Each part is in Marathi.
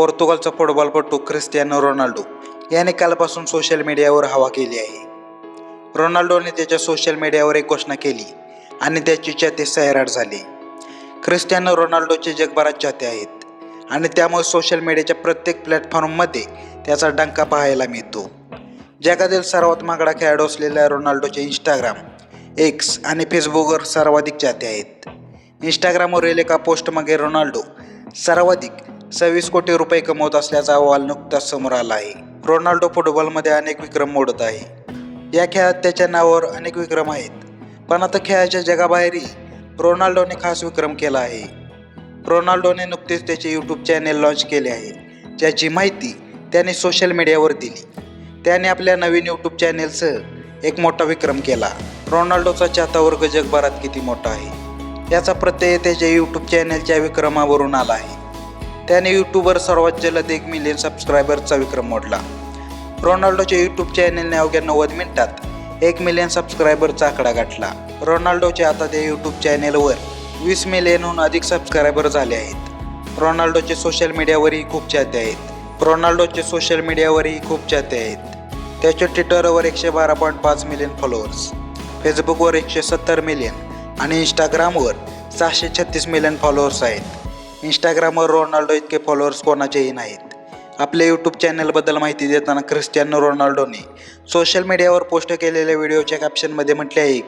पोर्तुगालचा फुटबॉलपटू क्रिस्टियानो रोनाल्डो याने कालपासून सोशल मीडियावर हवा केली आहे. रोनाल्डोने त्याच्या सोशल मीडियावर एक घोषणा केली आणि त्याची चाहते सैराट झाली. क्रिस्टियानो रोनाल्डोचे जगभरात चाहते आहेत आणि त्यामुळे सोशल मीडियाच्या प्रत्येक प्लॅटफॉर्ममध्ये त्याचा डंका पाहायला मिळतो. जगातील सर्वात महागडा खेळाडू असलेल्या रोनाल्डोचे इंस्टाग्राम एक्स आणि फेसबुकवर सर्वाधिक चाहते आहेत. इंस्टाग्रामवरील एका पोस्टमागे रोनाल्डो सर्वाधिक सव्वीस कोटी रुपये कमवत असल्याचा अहवाल नुकताच समोर आला आहे. रोनाल्डो फुटबॉलमध्ये अनेक विक्रम मोडत आहे. या खेळात त्याच्या नावावर अनेक विक्रम आहेत. पण आता खेळाच्या जगाबाहेरही रोनाल्डोने खास विक्रम केला आहे. रोनाल्डोने नुकतेच त्याचे यूट्यूब चॅनेल लॉन्च केले आहे. ज्याची माहिती त्याने सोशल मीडियावर दिली. त्याने आपल्या नवीन यूट्यूब चॅनेलसह एक मोठा विक्रम केला. रोनाल्डोचा चाहता वर्ग जगभरात किती मोठा आहे? याचा प्रत्यय त्याच्या यूट्यूब चॅनेलच्या विक्रमावरून आला आहे. त्याने यूट्यूबवर सर्वात जलद एक मिलियन सबस्क्रायबरचा विक्रम मोडला. रोनाल्डोच्या यूट्यूब चॅनेलने अवघ्या नव्वद मिनिटात एक मिलियन सबस्क्रायबरचा आकडा गाठला. रोनाल्डोचे आता त्या यूट्यूब चॅनेलवर वीस मिलियनहून अधिक सबस्क्रायबर झाले आहेत. रोनाल्डोचे सोशल मीडियावरही खूप चाहते आहेत. रोनाल्डोचे सोशल मीडियावरही खूप चाहते आहेत. त्याच्या ट्विटरवर एकशे बारा पॉईंट पाच मिलियन फॉलोअर्स फेसबुकवर एकशे सत्तर मिलियन आणि इंस्टाग्रामवर सहाशे छत्तीस मिलियन फॉलोअर्स आहेत. इंस्टाग्रामवर रोनाल्डो इतके फॉलोअर्स कोणाचेही नाहीत. आपल्या यूट्यूब चॅनलबद्दल माहिती देताना क्रिस्टियानो रोनाल्डोने सोशल मीडियावर पोस्ट केलेल्या व्हिडिओच्या कॅप्शनमध्ये म्हटले आहे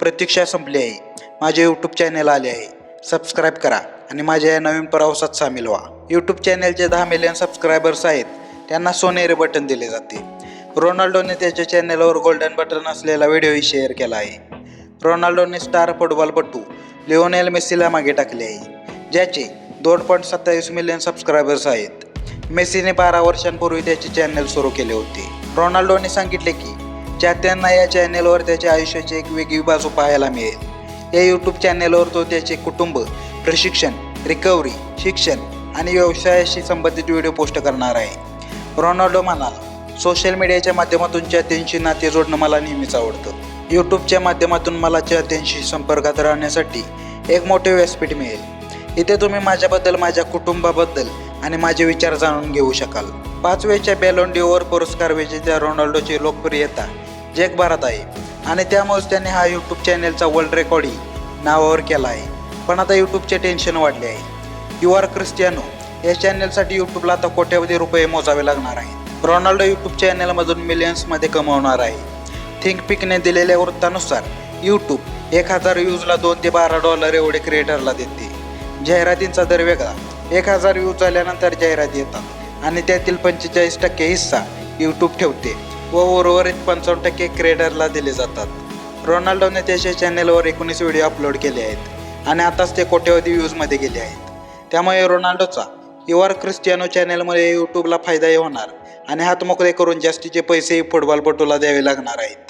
प्रतीक्षा संपली आहे. माझे यूट्यूब चॅनल आले आहे. सबस्क्राईब करा आणि माझ्या या नवीन प्रवासात सामील व्हा. यूट्यूब चॅनलचे दहा मिलियन सबस्क्रायबर्स आहेत. त्यांना सोनेरी बटन दिले जाते. रोनाल्डोने त्याच्या चॅनलवर गोल्डन बटन असलेला व्हिडिओही शेअर केला आहे. रोनाल्डोने स्टार फुटबॉलपटू लिओनेल मेस्सीला मागे टाकले आहे ज्याचे दोन पॉईंट सत्तावीस मिलियन सबस्क्रायबर्स आहेत. मेसीने बारा वर्षांपूर्वी त्याचे चॅनल सुरू केले होते. रोनाल्डोने सांगितले की चाहत्यांना या चॅनेलवर त्याच्या आयुष्याची एक वेगळी बाजू पाहायला मिळेल. या यूट्यूब चॅनेलवर तो त्याचे कुटुंब प्रशिक्षण रिकव्हरी शिक्षण आणि व्यवसायाशी संबंधित व्हिडिओ पोस्ट करणार आहे. रोनाल्डो म्हणाला सोशल मीडियाच्या माध्यमातून चाहत्यांशी नाते जोडणं मला नेहमीच आवडतं. यूट्यूबच्या माध्यमातून मला चाहत्यांशी संपर्कात राहण्यासाठी एक मोठे व्यासपीठ मिळेल. इथे तुम्ही माझ्याबद्दल माझ्या कुटुंबाबद्दल आणि माझे विचार जाणून घेऊ शकाल. पाचवेच्या बॅलोंडिओवर पुरस्कार विजेत्या रोनाल्डोची लोकप्रियता जगभरात आहे आणि त्यामुळेच त्यांनी हा यूट्यूब चॅनेलचा वर्ल्ड रेकॉर्डही नावावर केला आहे. पण आता यूट्यूबचे टेन्शन वाढले आहे. यू आर क्रिस्टियानो या चॅनेलसाठी यूट्यूबला आता कोट्यावधी रुपये मोजावे लागणार आहे रोनाल्डो यूट्यूब चॅनेलमधून मिलियन्समध्ये कमवणार आहे. थिंक पिकने दिलेल्या वृत्तानुसार यूट्यूब एक हजार व्ह्यूजला दोन ते बारा डॉलर एवढे क्रिएटरला देते. जाहिरातींचा दर वेगळा. एक हजार व्ह्यूज झाल्यानंतर जाहिराती येतात. आणि त्यातील पंचेचाळीस टक्के हिस्सा यूट्यूब ठेवते व उर्वरित पंचावन्न टक्के क्रिएटरला दिले जातात. रोनाल्डोने त्याच्या चॅनेलवर एकोणीस व्हिडिओ अपलोड केले आहेत आणि आताच ते कोट्यवधी व्ह्यूजमध्ये गेले आहेत. त्यामुळे रोनाल्डोचा युआर क्रिस्टियानो चॅनेलमुळे यूट्यूबला फायदाही होणार आणि हातमोकळे करून जास्तीचे पैसेही फुटबॉलपटूला द्यावे लागणार आहेत.